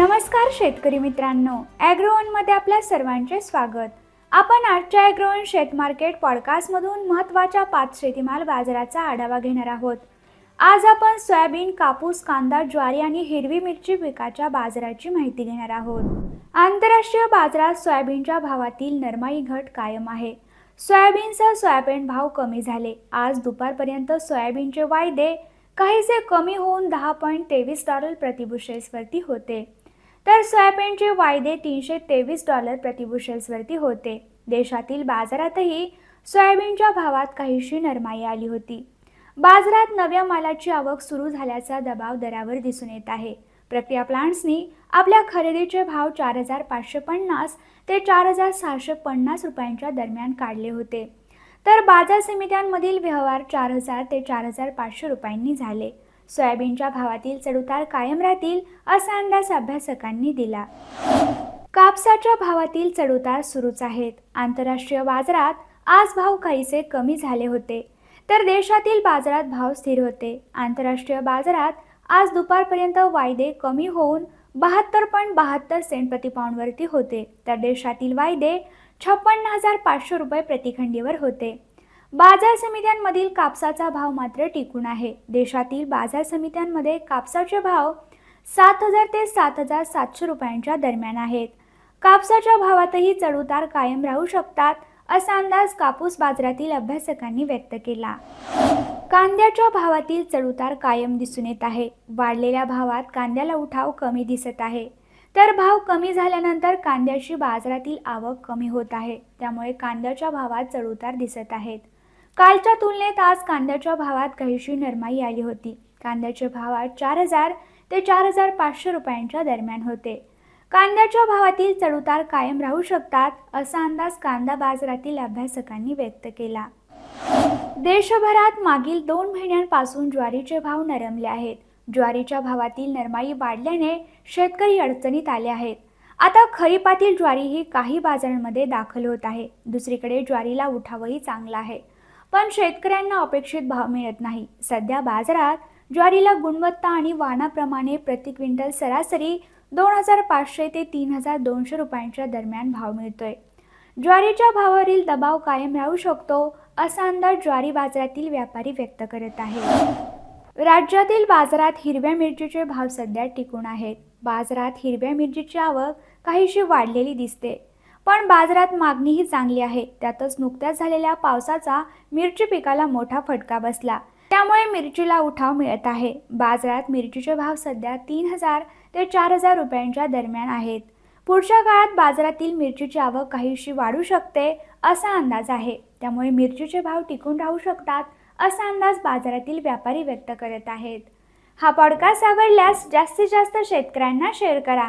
नमस्कार शेतकरी मित्रांनो ॲग्रोवनमध्ये आपल्या सर्वांचे स्वागत. आपण आजच्या ॲग्रोवन शेत मार्केट पॉडकास्टमधून महत्त्वाच्या पाच शेतीमाल बाजाराचा आढावा घेणार आहोत. आज आपण सोयाबीन कापूस कांदा ज्वारी आणि हिरवी मिरची पिकाच्या बाजाराची माहिती घेणार आहोत. आंतरराष्ट्रीय बाजारात सोयाबीनच्या भावातील नरमाई घट कायम आहे. सोयाबीनसह सोयाबीन भाव कमी झाले. आज दुपारपर्यंत सोयाबीनचे वायदे काहीसे कमी होऊन दहा पॉईंट तेवीस डॉलर प्रतिबुशेसवरती होते. तर सोयाबीनचे वायदे तीनशे तेवीस डॉलर प्रतिबुशेल्सवरती होते. देशातील बाजारातही सोयाबीनच्या भावात काहीशी नरमाई आली होती. बाजारात नव्या मालाची आवक सुरू झाल्याचा दबाव दरावर दिसून येत आहे. प्रक्रिया प्लांट्सनी आपल्या खरेदीचे भाव चार हजार पाचशे पन्नास ते चार हजार सहाशे पन्नास रुपयांच्या दरम्यान काढले होते. तर बाजार समित्यांमधील व्यवहार चार हजार ते चार हजार पाचशे रुपयांनी झाले. सोयाबीनच्या भावातील चढउतार कायम राहतील असा अंदाज अभ्यासकांनी दिला. कापसाच्या भावातील चढउतार सुरूच आहेत. आंतरराष्ट्रीय बाजारात आज भाव काहीसे कमी झाले होते. तर देशातील बाजारात भाव स्थिर होते. आंतरराष्ट्रीय बाजारात आज दुपारपर्यंत वायदे कमी होऊन बहात्तर पॉईंट बहात्तर सेंट प्रतिपाऊंडवरती होते. तर देशातील वायदे छप्पन्न हजार पाचशे रुपये प्रतिखंडीवर होते. बाजार समित्यांमधील कापसाचा भाव मात्र टिकून आहे. देशातील बाजार समित्यांमध्ये कापसाचे भाव सात हजार ते सात हजार सातशे रुपयांच्या दरम्यान आहेत. कापसाच्या भावातही चढउतार कायम राहू शकतात असा अंदाज कापूस बाजारातील अभ्यासकांनी व्यक्त केला. कांद्याच्या भावातील चढउतार कायम दिसून येत आहे. वाढलेल्या भावात कांद्याला उठाव कमी दिसत आहे. तर भाव कमी झाल्यानंतर कांद्याची बाजारातील आवक कमी होत आहे. त्यामुळे कांद्याच्या भावात चढउतार दिसत आहेत. कालच्या तुलनेत आज कांद्याच्या भावात काहीशी नरमाई आली होती. कांद्याचे भावात चार हजार ते चार हजार पाचशे रुपयांच्या दरम्यान होते. कांद्याच्या भावातील चढउतार कायम राहू शकतात असा अंदाज कांदा बाजारातील अभ्यासकांनी व्यक्त केला. देशभरात मागील दोन महिन्यांपासून ज्वारीचे भाव नरमले आहेत. ज्वारीच्या भावातील नरमाई वाढल्याने शेतकरी अडचणीत आले आहेत. आता खरीपातील ज्वारी ही काही बाजारांमध्ये दाखल होत आहे. दुसरीकडे ज्वारीला उठावही चांगला आहे. पण शेतकऱ्यांना अपेक्षित भाव मिळत नाही. सध्या बाजारात ज्वारीला गुणवत्ता आणि वाणाप्रमाणे प्रति क्विंटल सरासरी दोन हजार पाचशे ते तीन हजार दोनशे रुपयांच्या दरम्यान भाव मिळतोय. ज्वारीच्या भावावरील दबाव कायम राहू शकतो असा अंदाज ज्वारी बाजारातील व्यापारी व्यक्त करत आहे राज्यातील बाजारात हिरव्या मिरचीचे भाव सध्या टिकून आहेत. बाजारात हिरव्या मिरचीची आवक काहीशी वाढलेली दिसते. पण बाजारात मागणीही चांगली आहे. त्यातच नुकत्याच झालेल्या पावसाचा मिरची पिकाला मोठा फटका बसला. त्यामुळे मिरचीला उठाव मिळत आहे. बाजारात मिरचीचे भाव सध्या तीन हजार ते चार हजार रुपयांच्या दरम्यान आहेत. पुढच्या काळात बाजारातील मिरचीची आवक काहीशी वाढू शकते असा अंदाज आहे. त्यामुळे मिरचीचे भाव टिकून राहू शकतात असा अंदाज बाजारातील व्यापारी व्यक्त करत आहेत. हा पॉडकास्ट आवडल्यास जास्तीत जास्त शेतकऱ्यांना शेअर करा.